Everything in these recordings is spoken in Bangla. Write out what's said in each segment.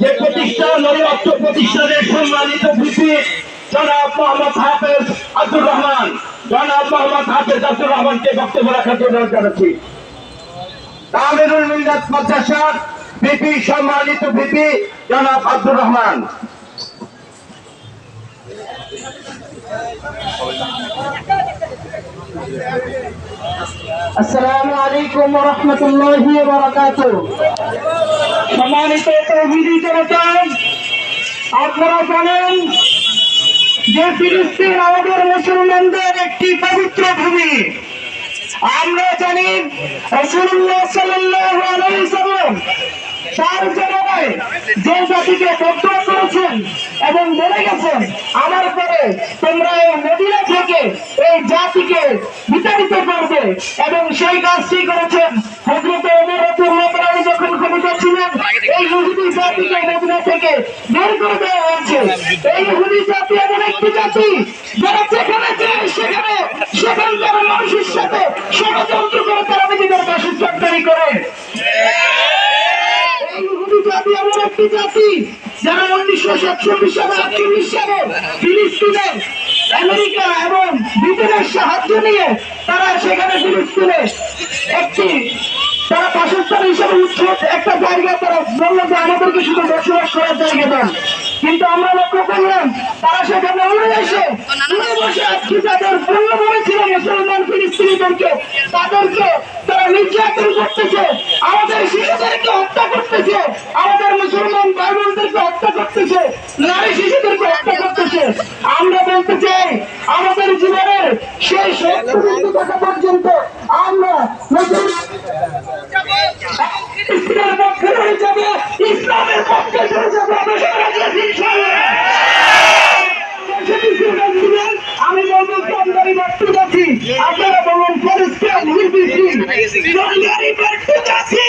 যে প্রতিষ্ঠান অর্থ প্রতিষ্ঠানের সম্মানিত ভিপি জনাব মোহাম্মদ হাফেজ আব্দুর রহমান। জনাব মোহাম্মদ হাফেজ আব্দুর রহমানকে বক্তব্য রাখার জন্য জানাচ্ছি। তামিরুল মাদ্রাসার ভিপি, সম্মানিত ভিপি জনাব আব্দুর রহমান। আসসালামু আলাইকুম ওয়া রাহমাতুল্লাহি ওয়া বারাকাতুহু। সম্মানিত তৌহিদি জনতা আপনারা জানেন যে ফিলিস্তিন আমাদের মুসলমানদের একটি পবিত্র ভূমি। আমরা জানি রসুল্লাহ সাল্লাহ আলাইহি সাল্লাম তার জানায় যে জাতিকে বদয়া করেছেন এবং বলে গেছেন, আমার পরে তোমরা এই মদিনা থেকে এই জাতিকে বিতাড়িত করবে এবং সেই কাজটি করেছেন হজরত ওমর যখন ক্ষমতা ছিলেন, এই ইহুদি জাতিকে মদিনা থেকে বের করে দেওয়া হয়েছে। এই ইহুদি জাতি এমন একটি জাতি যারা যেখানে যায় সেখানে সেখানকার মানুষের সাথে ষড়যন্ত্র করে তারা নিজেদের বাসস্থান করে। এই ইহুদি জাতি এমন একটি জাতি যারা উনিশশো সাতচল্লিশ সালে আটচল্লিশ সালে ফিলিস্তিনে আমেরিকা এবং ব্রিটেনের সাহায্য নিয়ে তারা সেখানে ফিলিস্তিনে একটি তারা বাসস্থান হিসেবে উচ্চ একটা জায়গা তারা বলল যে আমাদেরকে শুধু বসবাস করার জায়গা দেন। কিন্তু আমরা লক্ষ্য করলাম তারা সেখানে উড়ে এসে উড়ে বসে আজকে যাদের পূর্ণভূমি ছিল মুসলমান ফিলিস্তিনিদেরকে তাদেরকে নির্যাতন করতেছে, আমাদের শিশুদেরকে হত্যা করতেছে, আমাদের মুসলমান ভাই বোনদেরকে হত্যা করতেছে, নারী শিশুদেরকে হত্যা করতেছে। আমরা বলতে চাই, আমাদের জীবনের সেই থাকা পর্যন্ত আমরা নতুন পক্ষে রয়ে যাব, ইসলামের পক্ষে চলে যাব, আমরা সবাই রাজি আছি ইনশাআল্লাহ। সেটি স্লোগান দিবেন, আমি বলব সরকারি বক্তব্য আছি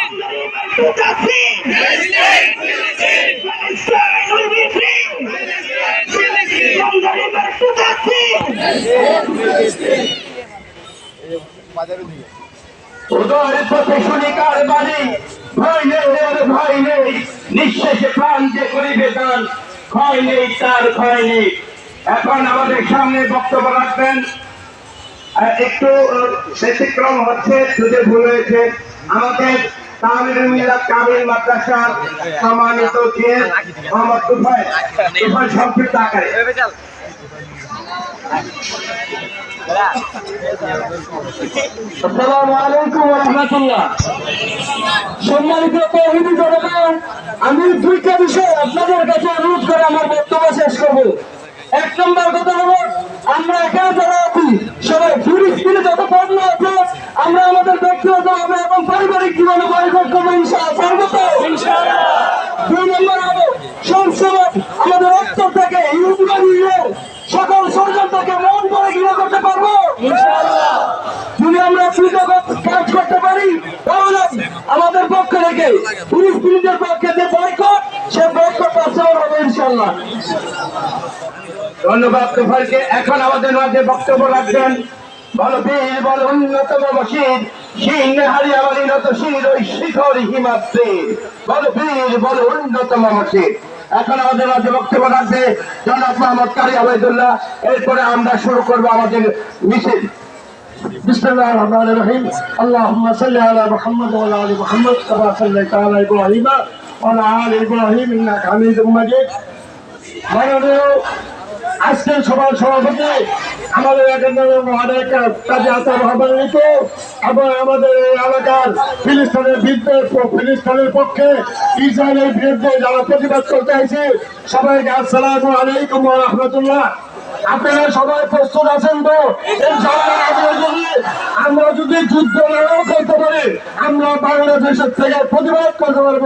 আপনারা বলুন পরিষ্কার নির্বিঘ্ন সরকারি বক্তব্য আছি সরকারি বক্তব্য আছি পরিষ্কার নির্বিঘ্ন সরকারি বক্তব্য আছি উদয় পথে শুনিকার বাণী ভয় নেই রে ভয় নেই নিঃশেষে প্রাণ যে করিবে দান ক্ষয় নেই তার ক্ষয় নেই এখন আমাদের সামনে বক্তব্য রাখবেন একটু ব্যতিক্রম হচ্ছে, যদি ভুল হয়েছে আমাদের সম্মানিত তৌহিদি আমি দুইটা বিষয় আপনাদের কাছে অনুরোধ করে আমার বক্তব্য শেষ করব। এক নম্বর কথা হলো, আমরা এখানে আছি। সবাই ফিলিস্তিনে যত পণ্য আছে আমরা আমাদের ব্যক্তিগত হবে এবং পারিবারিক জীবনে বয়কট করব ইনশাআল্লাহ। দুই নম্বর হলো সবসময় আমাদের অন্তর থেকে ইহুদিবাদী সকল ষড়যন্ত্রকে মন করে ঘৃণা করতে পারব। যদি আমরা কাজ করতে পারি তাহলে আমাদের পক্ষ থেকে পুলিশ পুলিশের পক্ষে ইনশাল্লাহ ধন্যবাদ তুফাইলকে এখন আমাদের মাঝে বক্তব্য রাখবেন বল বীর বল উন্নতম মসিদ সিংহ হারিয়া বলি নত শির ওই শিখর হিমাদ্রি বল বীর বল উন্নতম মসিদ এখন আমাদের মাঝে বক্তব্য রাখবে জনাব মোহাম্মদ কারি আবাইদুল্লাহ এরপরে আমরা শুরু করবো আমাদের মিছিল بسم الله الرحمن الرحيم اللهم صل على محمد وعلى ال محمد كما صليت على ابراهيم وعلى ال ابراهيم انك حميد مجيد মাননীয় আজকের সভার সভাপতি, আমাদের এখানকার মহানায়ক কাজী আসার রহমান লিটু এবং আমাদের এই এলাকার ফিলিস্তানের বিরুদ্ধে ফিলিস্তানের পক্ষে ইসরায়েলের বিরুদ্ধে যারা প্রতিবাদ করতে আছে সবাইকে আসসালাম আলাইকুম রাহমাতুল্লাহ। আপনারা সবাই প্রস্তুত আছেন তো? আমরা যদি যুদ্ধ নাও করতে পারি, আমরা বাংলাদেশের থেকে প্রতিবাদ করতে পারব।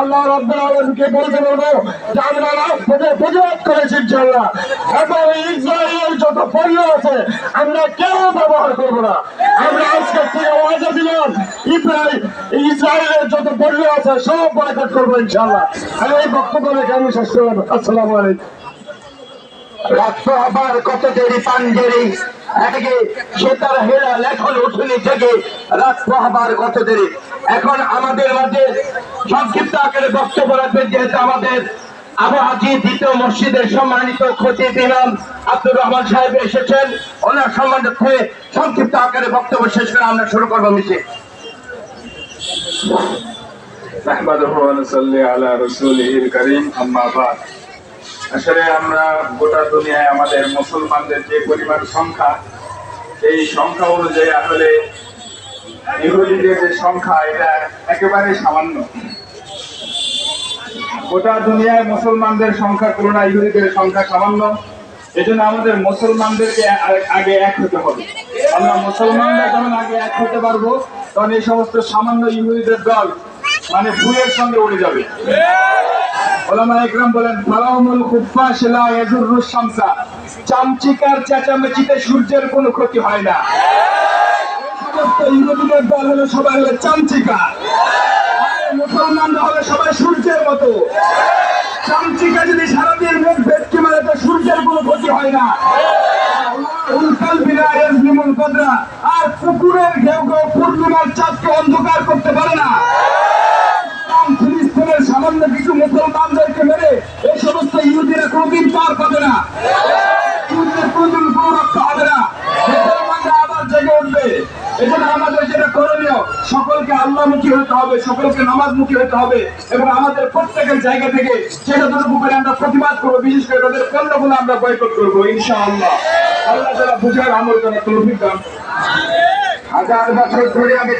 আল্লাহ আলমকে বলতে পারব যে আমরা প্রতিবাদ করেছি এবং ইসরায়েলের যত পণ্য আছে, আমরা কেউ ব্যবহার করব না। আমরা আজকের থেকে ওয়াদা দিলাম ইসরায়েল ইসরায়েলের যত পণ্য আছে, সব বয়কট করব ইনশাআল্লাহ। আমি এই বক্তব্য রেখে আমি শেষ করলাম। আসসালামু আলাইকুম। রাষ্ট্র আবার কত দেরি দেরি? এখন আমাদের সংক্ষিপ্ত আকারে বক্তব্য রাখবেন, যেহেতু আমাদের দ্বিতীয় মসজিদের সম্মানিত খতিব ইমাম আব্দুর রহমান সাহেব এসেছেন। ওনার সম্মানার্থে সংক্ষিপ্ত আকারে বক্তব্য শেষ করে আমরা শুরু করব মিছিল আসলে আমরা গোটা দুনিয়ায় আমাদের মুসলমানদের যে পরিমাণ সংখ্যা এই সংখ্যা অনুযায়ী আসলে ইহুদিদের যে সংখ্যা, এটা একেবারে সামান্য। গোটা দুনিয়ায় মুসলমানদের সংখ্যা তুলনায় ইহুদিদের সংখ্যা সামান্য। এজন্য আমাদের মুসলমানদেরকে আগে এক হতে হবে। আমরা মুসলমানরা যখন আগে এক হতে পারব, তখন এই সমস্ত সামান্য ইহুদিদের দল মানে ভুলের সঙ্গে উড়ে যাবে। সূর্যের কোনো ক্ষতি হয় না। দল হলো সবাই হলো চামচিকা। মুসলমানরা হলো সবাই সূর্যের মতো। চামচিকা যদি সারাদিন মুখ ভেটকি মারে, তো সূর্যের কোনো ক্ষতি হয় না। আর পুকুরের ঘেউ ঘেউ পূর্ণিমার চাঁদকে অন্ধকার করতে পারে না। সামান্য কিছু মুসলমানদেরকে মেরে এই সমস্ত ইহুদিরা কোনদিন পার পাবে না। ইহুদিদের কোনদিন কোনো রক্ষা হবে না। মুসলমানরা আবার জেগে উঠবে। এজন্য আমাদের যেটা করণীয়, সকলকে আল্লাহমুখী হতে হবে, সকলকে নামাজমুখী হতে হবে এবং আমাদের প্রত্যেকের জায়গা থেকে যেটা যতটুকু করে আমরা প্রতিবাদ করব, বিশেষ করে তাদের পণ্যগুলো আমরা বয়কট করব, ইনশাআল্লাহ। আল্লাহ তারা বুঝার আমল করার তৌফিক দান হাজার বছর ধরে আমি